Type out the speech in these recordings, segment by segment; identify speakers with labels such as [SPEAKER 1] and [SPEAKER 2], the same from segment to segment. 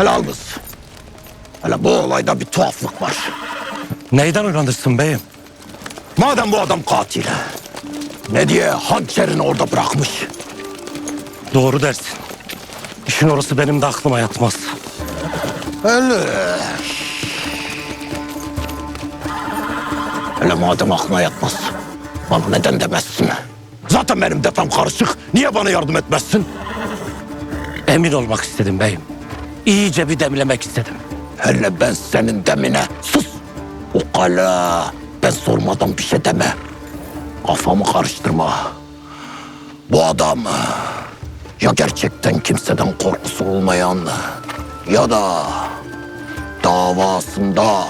[SPEAKER 1] Hele Albus. Hele bu olayda bir tuhaflık var.
[SPEAKER 2] Neyden uyanırsın beyim?
[SPEAKER 1] Madem bu adam katil. Ne diye hançerini orada bırakmış?
[SPEAKER 2] Doğru dersin. İşin orası benim de aklıma yatmaz.
[SPEAKER 1] Hele. Hele madem aklına yatmaz. Bana neden demezsin? Zaten benim defem karışık. Niye bana yardım etmezsin?
[SPEAKER 2] Emin olmak istedim beyim. İyice bir demlemek istedim.
[SPEAKER 1] Hele ben senin demine. Sus. Ukala. Ben sormadan bir şey deme. Kafamı karıştırma. Bu adam ya gerçekten kimseden korkusu olmayan ya da davasında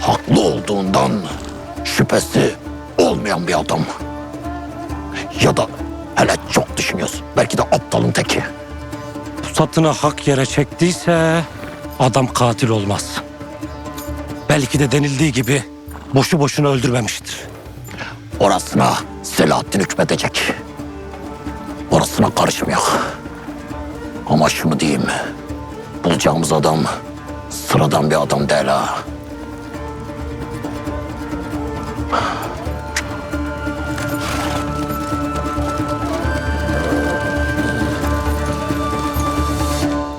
[SPEAKER 1] haklı olduğundan şüphesi olmayan bir adam. Ya da hele çok düşünüyorsun. Belki de aptalın teki.
[SPEAKER 2] Pusatını hak yere çektiyse adam katil olmaz. Belki de denildiği gibi boşu boşuna öldürmemiştir.
[SPEAKER 1] Orasına Selahattin hükmedecek. Orasına karışmıyor. Ama şunu diyeyim. Bulacağımız adam sıradan bir adam değil ha.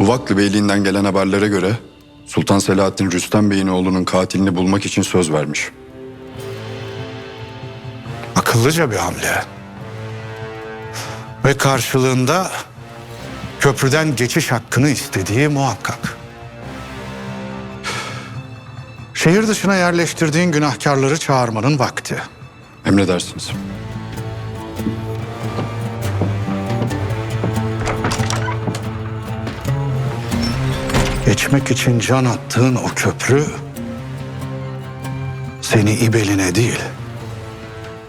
[SPEAKER 3] Uvaklı Beyliği'nden gelen haberlere göre Sultan Selahattin Rüstem Bey'in oğlunun katilini bulmak için söz vermiş.
[SPEAKER 4] Akıllıca bir hamle. Ve karşılığında köprüden geçiş hakkını istediği muhakkak. Şehir dışına yerleştirdiğin günahkarları çağırmanın vakti.
[SPEAKER 3] Emredersiniz.
[SPEAKER 4] Geçmek için can attığın o köprü seni İbeline değil,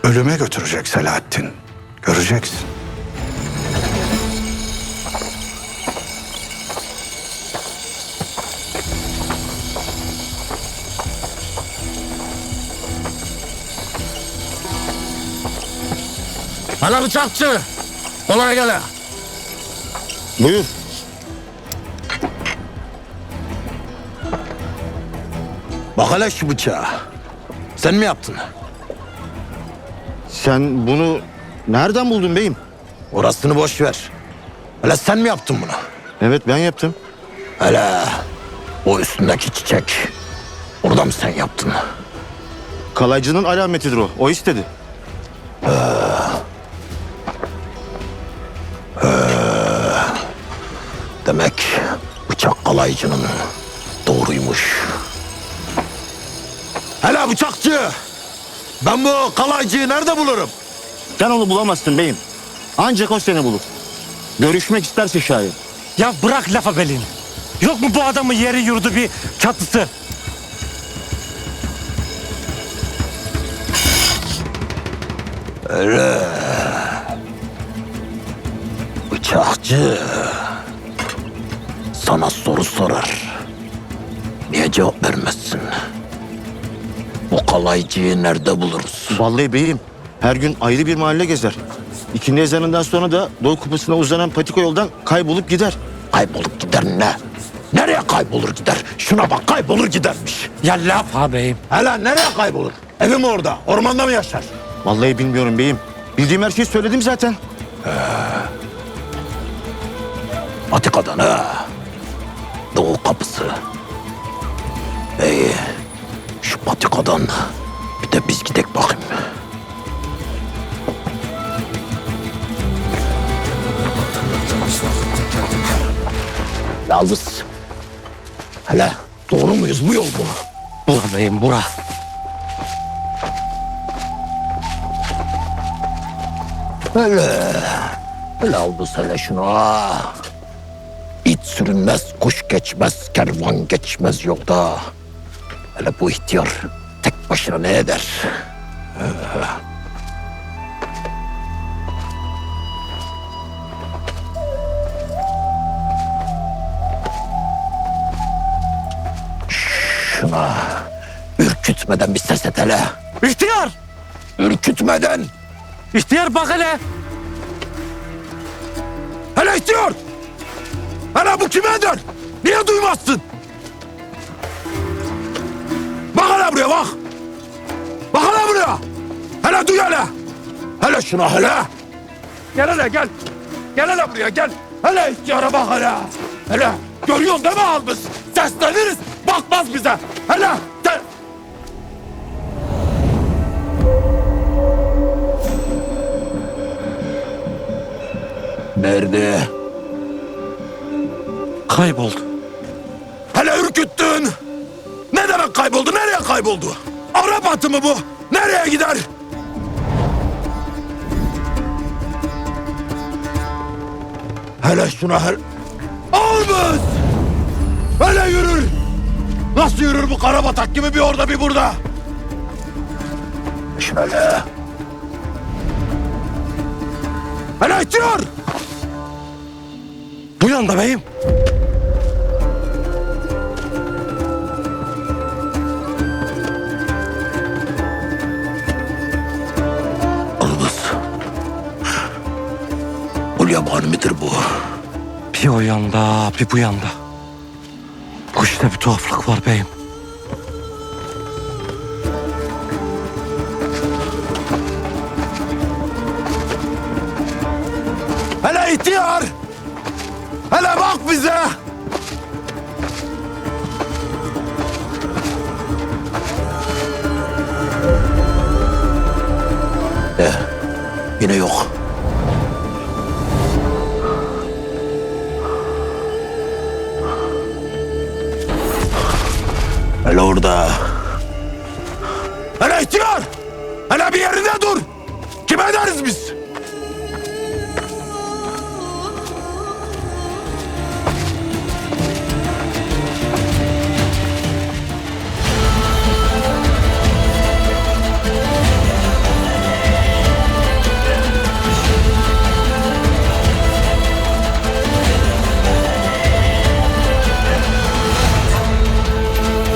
[SPEAKER 4] ölüme götürecek Selahattin. Göreceksin.
[SPEAKER 1] Hala bıçakçı. Kolay gele.
[SPEAKER 5] Buyur.
[SPEAKER 1] Bak hele şu bıçağı. Sen mi yaptın?
[SPEAKER 5] Sen bunu nereden buldun beyim?
[SPEAKER 1] Orasını boş ver. Hele sen mi yaptın bunu?
[SPEAKER 5] Evet ben yaptım.
[SPEAKER 1] Hele o üstündeki çiçek. Orada mı sen yaptın?
[SPEAKER 5] Kalaycının alametidir o. O istedi.
[SPEAKER 1] Demek bıçak kalaycının doğruymuş. Hele bıçakçı! Ben bu kalaycıyı nerede bulurum?
[SPEAKER 5] Sen onu bulamazsın beyim. Ancak o seni bulur. Görüşmek isterse şayet.
[SPEAKER 2] Ya bırak lafa belini. Yok mu bu adamın yeri yurdu bir çatısı?
[SPEAKER 1] Bıçakçı sana soru sorar. Niye cevap vermezsin? Bu kalaycıyı nerede buluruz?
[SPEAKER 5] Vallahi beyim her gün ayrı bir mahalle gezer. İkindi ezanından sonra da Doğu Kupası'na uzanan patika yoldan kaybolup gider.
[SPEAKER 1] Kaybolup gider ne? Nereye kaybolur gider? Şuna bak kaybolur gidermiş.
[SPEAKER 2] Ya laf ha beyim.
[SPEAKER 1] Hele nereye kaybolur? Evim orada. Ormanda mı yaşar?
[SPEAKER 5] Vallahi bilmiyorum beyim. Bildiğim her şeyi söyledim zaten.
[SPEAKER 1] Patika'dan ha. Doğu kapısı. İyi. Patikadan bir de biz gidek bakayım. Yalnız. Hele doğru muyuz bu yol mu?
[SPEAKER 2] Bura beyim bura.
[SPEAKER 1] Hele. Hele Aldız hele şunu ha. İt sürünmez, kuş geçmez, kervan geçmez yolda. Hele bu ihtiyar tek başına ne eder? Şuna ürkütmeden bir ses et hele.
[SPEAKER 2] İhtiyar!
[SPEAKER 1] Ürkütmeden.
[SPEAKER 2] İhtiyar bak hele.
[SPEAKER 1] Hele ihtiyar! Hele bu kimedir? Niye duymazsın? Şuna hele. Gel hele gel. Gel hele buraya gel. Hele ihtiyara bak hele. Hele görüyorsun değil mi almış? Sesleniriz. Bakmaz bize. Hele. Gel. Nerede?
[SPEAKER 2] Kayboldu.
[SPEAKER 1] Hele ürküttün. Ne demek kayboldu? Nereye kayboldu? Arap atı mı bu? Nereye gider? Hele şuna hele... Olmaz! Hele yürür! Nasıl yürür bu karabatak gibi bir orada bir burada? Şöyle. Hele ihtiyar!
[SPEAKER 2] Bu yanda beyim.
[SPEAKER 1] Bu yaban midir bu?
[SPEAKER 2] Bir o yanda bir bu yanda. Bu işte bir tuhaflık var beyim.
[SPEAKER 1] Hele ihtiyar! Hele bak bize! Eh, yine yok. Hele orada. Hele ihtiyar! Hele bir yerinde dur! Kime deriz biz?